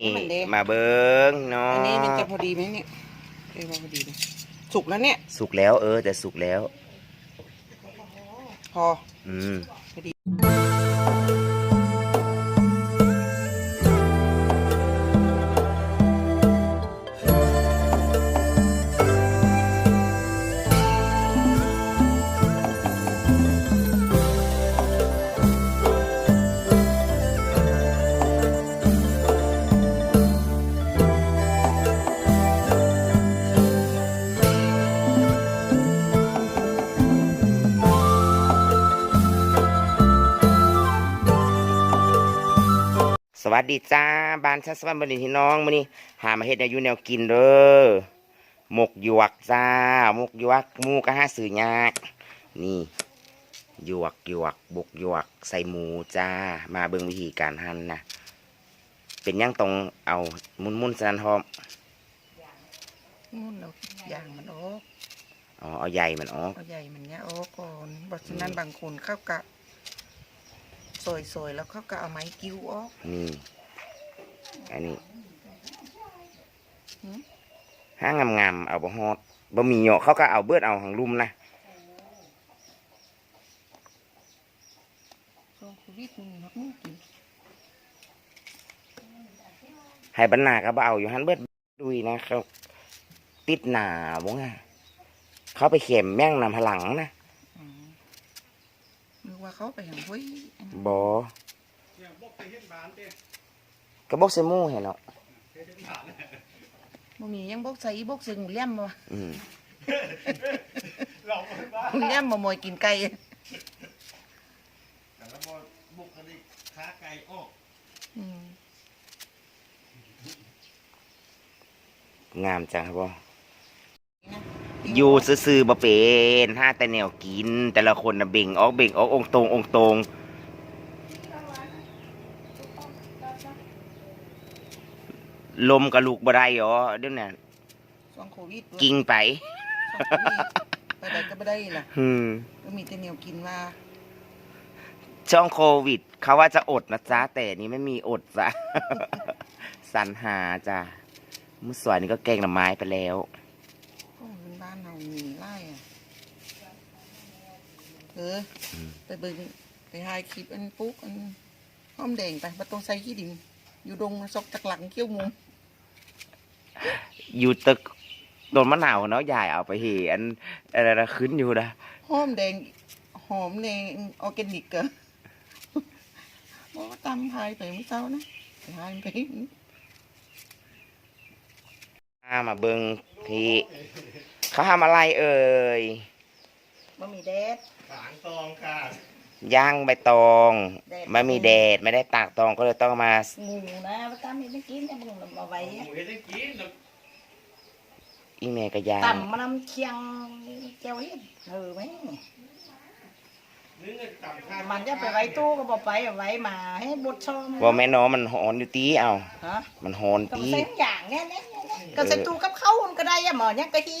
นี่มันเด้ มาเบิ้งเนาะอันนี้มันจะพอดีไหมเนี่ยเออพอดีเลยสุกแล้วเนี่ย สุกแล้วเออแต่สุกแล้ว พอ อืม พอดี สวัสดีจ้าบ้านชัสวันบริที่น้องมื้อนี้หามาเฮ็ดแนวอยู่แนวกินเด้อหมกหยวกจ้าหมกหยวกหมูก็หาซื้อยากนี่หยวกหยวกบกหยวกใส่หมูจ้า มาเบิ่งวิธีการหั่นนะเป็นหยังต้องเอามุนๆสนันหอมนู่นเราย่างมันออกอ๋อเอาใหญ่มันออกเอาใหญ่มันเนี้ยออกก่อนเพราะฉะนั้นบางคนเข้ากะ สวยๆแล้วเขาก็เอาไม้กิ้วออกนี่อันนี้หืมห้างงามๆเอาบ่ฮอดบ่มีเหยาะเขาก็เอาเบิดเอาหางลุมนะช่วงโควิดมันมีนักมูกินให้บรรณาก็บ่เอาอยู่หันเบิดดุยนะเขาติดหนาบ่งะเขาไปเข็มแม่งนำพลังนะอืมนึก ว่าเขาไปอย่างเฮ้ยอันบ่ก็บอกใส่หมูให้เนาะบ่มียังบกใส่บกซึ่งเลี้ยมบ่อืมเลี้ยมบ่มอยกินไก่แต่ละบอลบุกกันดิขาไก่ออกอืมงามจังครับบ่ อยู่ซื่อๆบ่เป็นห้าแต่แนวกิน แต่ละคนน่ะเบ่งออกเบ่งออกองค์ตรงองค์ตรงลมกับลูกบ่ได้หรอเดี๋ยวนี้ช่วงโควิดด้วยกิ้งไปช่วงโควิดไปไหนก็ไม่ได้ล่ะอืมก็มีแต่แนวกินว่าช่วงโควิด เขาว่าจะอดนะจ๊ะแต่นี่ไม่มีอดจ้ะสรรหาจ้ะเมื่อสวนนี้ก็แกงหน่อไม้ไปแล้วก็ เป็นบ้านเรามีไร่อะเอออมไปเบิ่งไปถ่ายคลิปอันปุ๊กอันหอมแดงไปประตูใส่ขี้ดิน อยู่ดงซอกจากหลังเกี้ยวมุมอยู่ตึกโดนมะนาวเนาะยายเอาไปเห็นอะไรนะขึ้นอยู่นะหอมแดงหอมแดงออร์แกนิกเกอบอกว่าตำพายไปเมื่อเช้านะไปหายไปมามาเบิงพี่ เขาทำอะไรเอ่ยบะหมี่แดดขางตองค่ะย่างใบตองแดดไม่มีแดดไม่ได้ตากตองก็เลยต้องมาหมูนะว่าตามนี้ไม่กินแต่มึงมาไว้หมูเฮ็ดได้กินแล้วอีเมลก็ย่างต่ำมานำเคียงเจ้าเฮ็ดเออไหมนึกเงินต่ำค่ามันจะไปไว้ตู้ก็บอกไปเอาไว้มาให้บดช่องว่าแม่น้องมันหอนอยู่ตีเอาฮะมันหอนก็ตีใส่ทุกอย่างเนี่ยเนี่ยเนี่ยก็ใส่ตู้กับเขามันก็ได้อะหมอเนี่ยกะทิ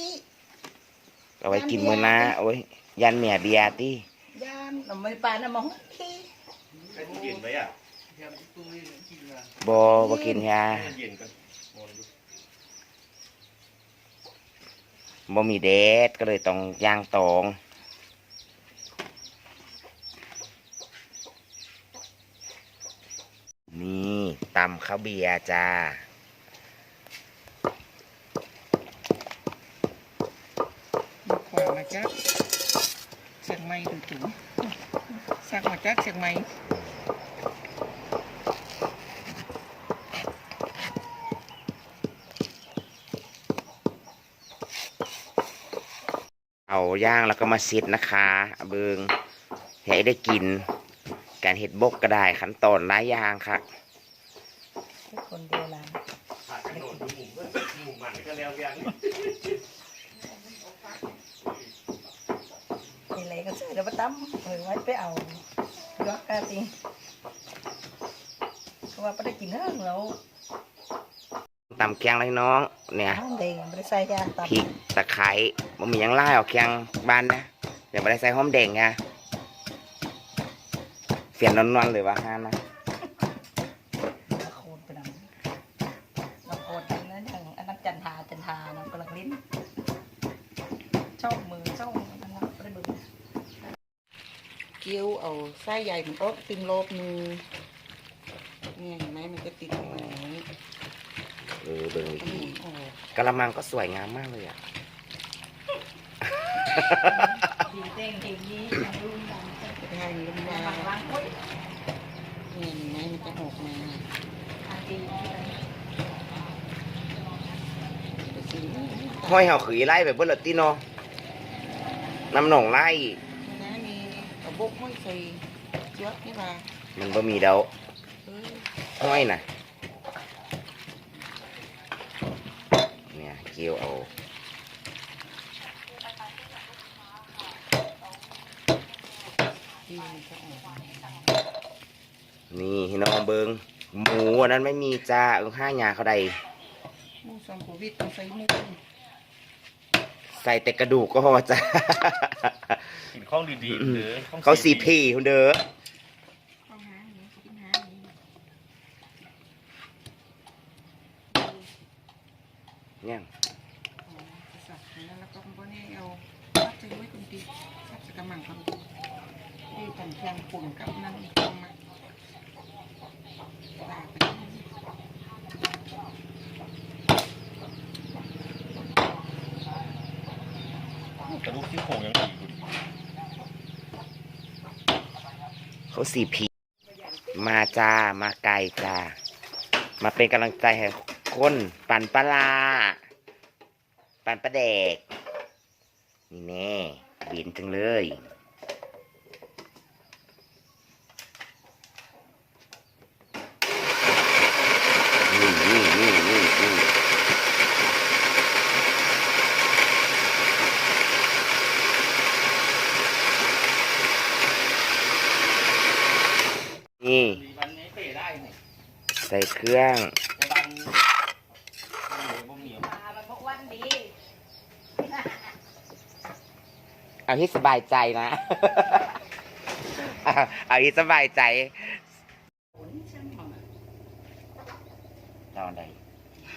เอาไว้กินมื้อหน้าโอ้ยยันเมียเบียร์ตียานเราไม่ปานนะหมอขี้ใครที่เย็นไว้อะเดี๋ยวตู้นี่กินมาบ่บ่กินยาเย็นกันนอนดูบ่มีแดดก็เลยต้องย่างตองนี่ตำข้าวเบียร์จ้ามาขอมา จากเชียงใหม่ดูถึงสักมาจากเชียงใหม่เอาย่างแล้วก็มาซิดนะคะเบิงให้ได้กิน การเห็ดบกก็ได้ขั้นตอนหลายอย่างค่ะคนโบราณขาดกระโดดดูหมูก็หมูหมันก็แล้วยัง มี อะไรก็ใส่แล้วมาตั้มเออไว้ไปเอายกกาติเพราะว่าไม่ได้กินเรื่องแล้วตำแกงไรน้อง เนี่ยห้องแดงไม่ได้ใส่ยาตำพริกตะไคร้มันมีหยังไล่ออกแกงบ้านนะเดี๋ยวไม่ได้ใส่หอมแดงไงเสียนนวลๆเลยว่าฮานนะ โคนไปดำ เกี๊ยวเอาไส้ใหญ่มันออกติมโลบมือเนี่ยเห็นไหมมันจะติดออกมาอย่างนี้เออเบิ่งก็หดีมุนออกกระมังก็สวยงามมากเลยอะ ดีเต้งดีนี้มันรุ่นดังจะได้ลงมาบางล้างกุ้ยเนี่ยเห็นไหมมันจะออกมาอาดีจะสีห้อยเห่าขือไล่ไปเบิ่งละติเนาะน้ำหนองไล่นะมีกระ บอกห้อยใส่เยอะนี่ว่ามันบ่มีเดาเออห้อยน่ะเนี่ยเกี่ยวเอาที่มันจะออกมานี่พี่น้องเบิงหมูอันนั้นไม่มีจ้าเออห้าหยาเขาใดหมูซองโควิดต้องใส่หมู ใส่แต่กระดูกก็พอจ้ากิน ข้องดีๆหรือข้องเขาสีพีคุณเด้อข้าวหางนี้กินหางนี้เนี่ยอ๋อจะสับแล้วแล้วก็มันนี่เอาซับใส่ไว้คนดีซับใส่กระมังคนดีดีกันแทงปุ่นกับนั่นอีกตรงมาตากไปนี่ กระดูกที่โครงยังดีอยู่ดี เขาสีพีมาจ้า มาไกลจ้า มาเป็นกำลังใจให้คนปั่นปลา ปั่นปลาเดกนี่แน่บินจังเลย นี่นี่นี่นี่นี่นี่ ดี มันไม่เตะได้เนี่ยใส่เครื่องจะบันเหนียวบ่เหนียวมามันพวกวันดีเอาที่สบายใจนะ เอาเอาที่สบายใจตอนใด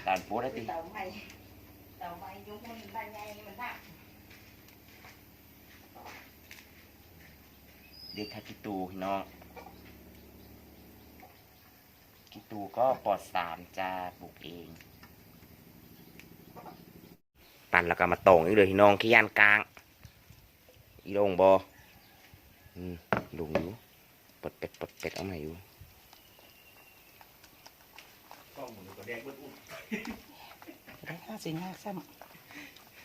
ตอนปูได้ติเต่าไม่เต่าไม่ยุคมันได้ไงมันได้เด็กทักกิตูพี่น้อง กิตูก็ปลอดสารจะปลูกเอง ปั่นแล้วก็มาตรงอีกเลยพี่น้องขี้ยานกลาง อีลงบออืมลุงอยู่ปลดเป็ดปลดเป็ดเอามาอยู่กล้องหมุนก็แดงเบิ้ลอุ้มได้ห้าสิบห้าซ้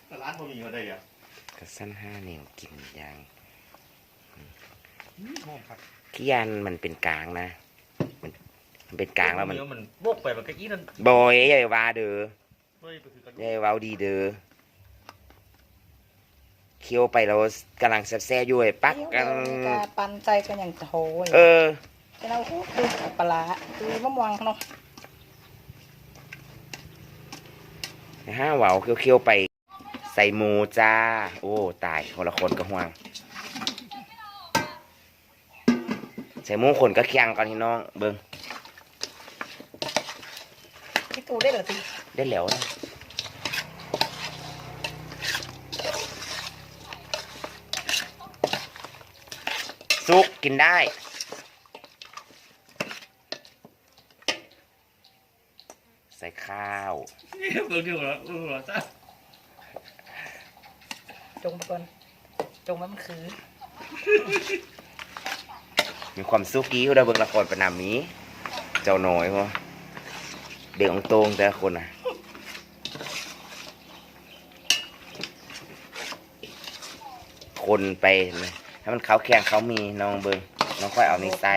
แต่ร้านบ่มีเขาได้อะกระสั้นห้าเหนียวกินยางหอมครับขี้ยานมันเป็นกลางนะมัน มันเป็นกลางแล้วมันเดี๋ยมันโบกไปมันก็อี้นั่นบอยอย่าไปว่าเด้อเฮ้ยไปคือกระดูอย่ากไปเว้าดีเด้อเคี้ยวไปเรากำลังแซ่บๆอยู่ไอ้ปักกันจะปันใจกันอย่างโถยเออเราคือปลาคือมะม่วงเนาะห้าเหวาเคี้ยวๆไป ใส่หมูจ้า โอ้ ตายคนละคนก็ห่วง ใส่หมูคนก็เคียงก่อนพี่น้องเบิ้ง ที่ตูได้เหรอตีได้แล้วนะซุกกินได้ใส่ข้าวเบิ้งอยู่แล้วเออจ้าจงไปก่อน จงมันคือ มีความสุกี้เขาได้เบิ่งละครประนามนี้ เจ้าน้อยพอ เด็กองโตงแต่ละคนอะคนไปนะถ้ามันเขาแข็งเขามีน้องเบิงน้องค่อยเอาในใส่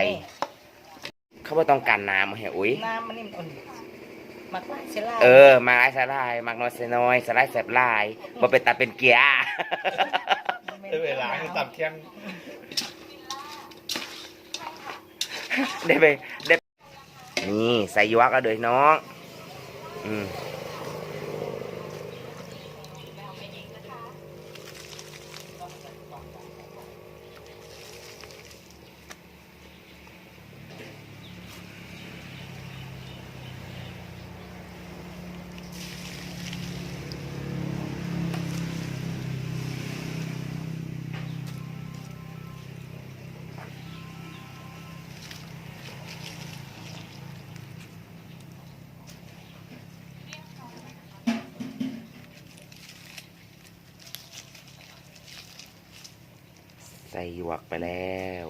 เขาบ่ต้องการน้ำมาให้อุ้ยน้ำมันนี่มันอ่อนมักไล่เชล่าเออมาไล่สลายมักน้อยเสยน้อยสลายแสบลายบ่เป็นตาเป็นเกียร์ได้เวลาให้ตับเที่ยงได้ไปได้ นี่ใส่ยวกเอาเลยน้อง อืม ส่หยวกไปแล้ว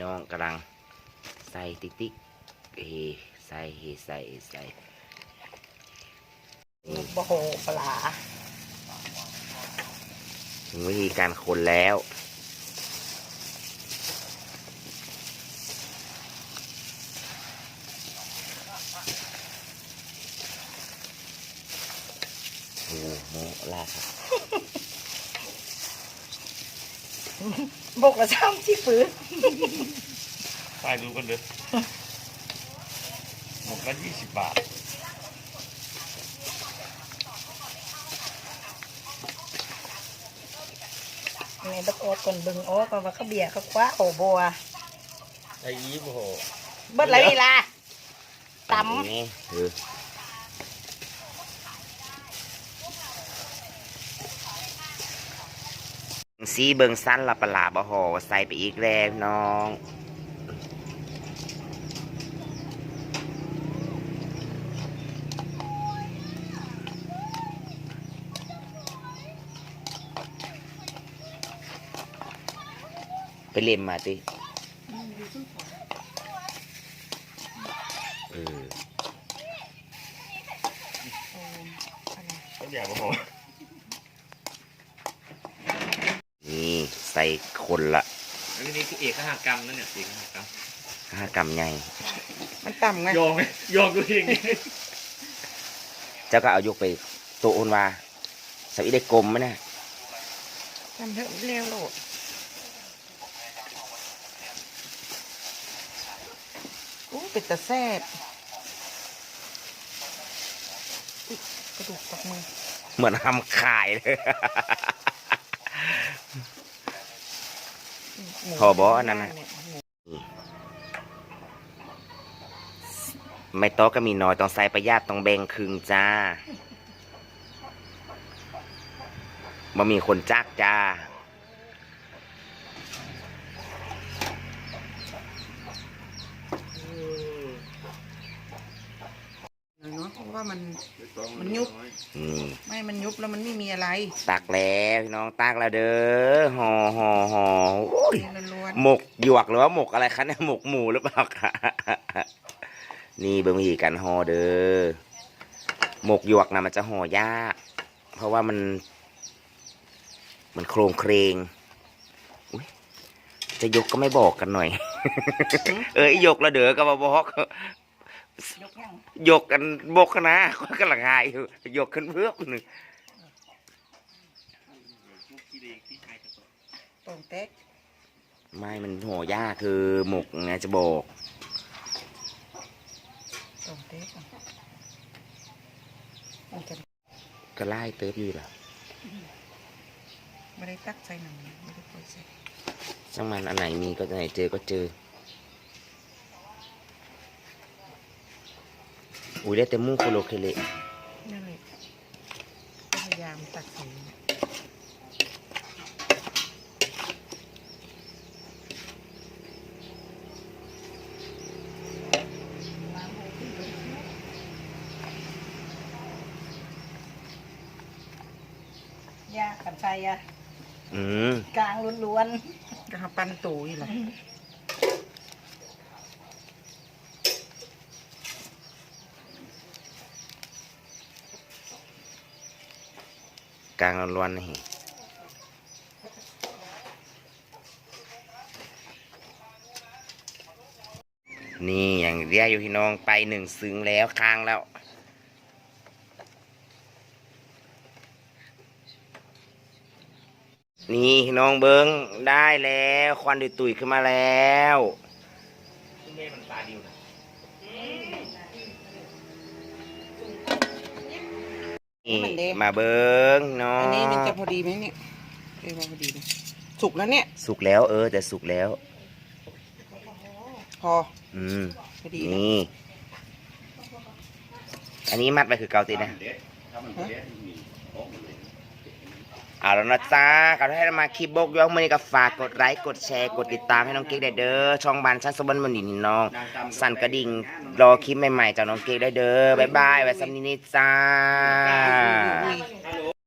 น้องกำลังใส่ติ๊กติ๊กเฮใส่เฮใส่ใส่บะโหปลาถึงวิธีการคนแล้ว โอ้โหลากครับ บกกระช่ำที่ปืนตายดูกันเลยหมดละยี่สิบบาทนี่ตะโกนคนบึงโอ้ก็ว่าเขาเบียร์เขาคว้าโอบัวไอ้ยี่โอ้โหเบิดอะไรนี่ล่ะตนี่เออ สีเบิงสั้นละปลาบะหอใส่ไปอีกแล้วน้องไปเล่มมาติเออ ต้องอยากโอ้โห นี่ใส่คนละ อันนี้คือเอกหากรรมนั่นเนี่ยเอกหากรรมห้ากำใหญ่มันต่ำไงยอมไหมยอมตัวเองนี่เจ้าก็เอายกไปโตะอนว่าสวีได้กลมไหมนะทำเถอะเร็วโลดอู้เป็ดตะแซ่บอุ๊ยกระดูกปักมือเหมือนทำขายเลย หมู พอบออันนั้นนะไม่โต๊ะก็มีน้อยต้องใส่ประหยัดต้องแบ่งครึ่งจ้าบ่มีคนจักจ้า เนาะเพราะว่ามันมันยุบอืมไม่มันยุบแล้วมันไม่มีอะไรตักแล้วพี่น้องตักแล้วเด้อห่อห่อห่อโอ้ยล้วนหมกหยวกหรือว่าหมกอะไรคะเนี่ยหมกหมูหรือเปล่าคะนี่เบิ่งวิธีการห่อเด้อหมกหยวกนะมันจะห่อยาก เพราะว่ามัน มันโครงเครงอุ๊ยจะยกก็ไม่บอกกันหน่อย เอ้ยยกแล้วเด้อก็มาบอกำ ยกยังยกกันบกนะก็กำลังหายอยู่ยกขึ้นเพื่อหนึ่งๆตรงเต๊กไม่มันห่อยากคือหมกไงจะบอกตรงเต๊กอะมันจะก็ไล่เติบอยู่ล่ะไม่ได้ตักใส่หนังไม่ได้ปล่อยใส่ช่างมันอันไหนมีก็ไหนเจอก็เจอ อุ้ยได้แต่มูโคโลเคเลนั่นแหละก็พยายามตักใส่เนี่ยยาขันใจอะอืมกลางล้วนก็หาปันตูอีหละางร้อนๆนี่นี่อย่างเรียกอยู่พี่น้องไปหนึ่งซึ้งแล้วค้างแล้ว นี่น้องเบิงได้แล้ว ควันตุยๆขึ้นมาแล้วนี่มันตาดิวนะ นี่มาเบิงเนาะอันนี้มันจะพอดีไหมเนี่ยเอ้ยว่าพอดีเลยสุกแล้วเนี่ย สุกแล้วเออ แต่สุกแล้ว พออืม พอดีนะนี่ อันนี้มัดไปคือเกาติดนะเอาแล้วนะจ้าก็ให้มาคลิปบกย้องมือนี้ก็ฝากกดไลค์กดแชร์กดติดตามให้น้องเก๊กได้เด้อช่องบันชั้นสวรรค์มันนี่น้อง สั่นกระดิ่งรอคลิปใหม่ๆจากน้องเก๊กได้เด้อบ๊ายบายไว้สำนีนี้จ้า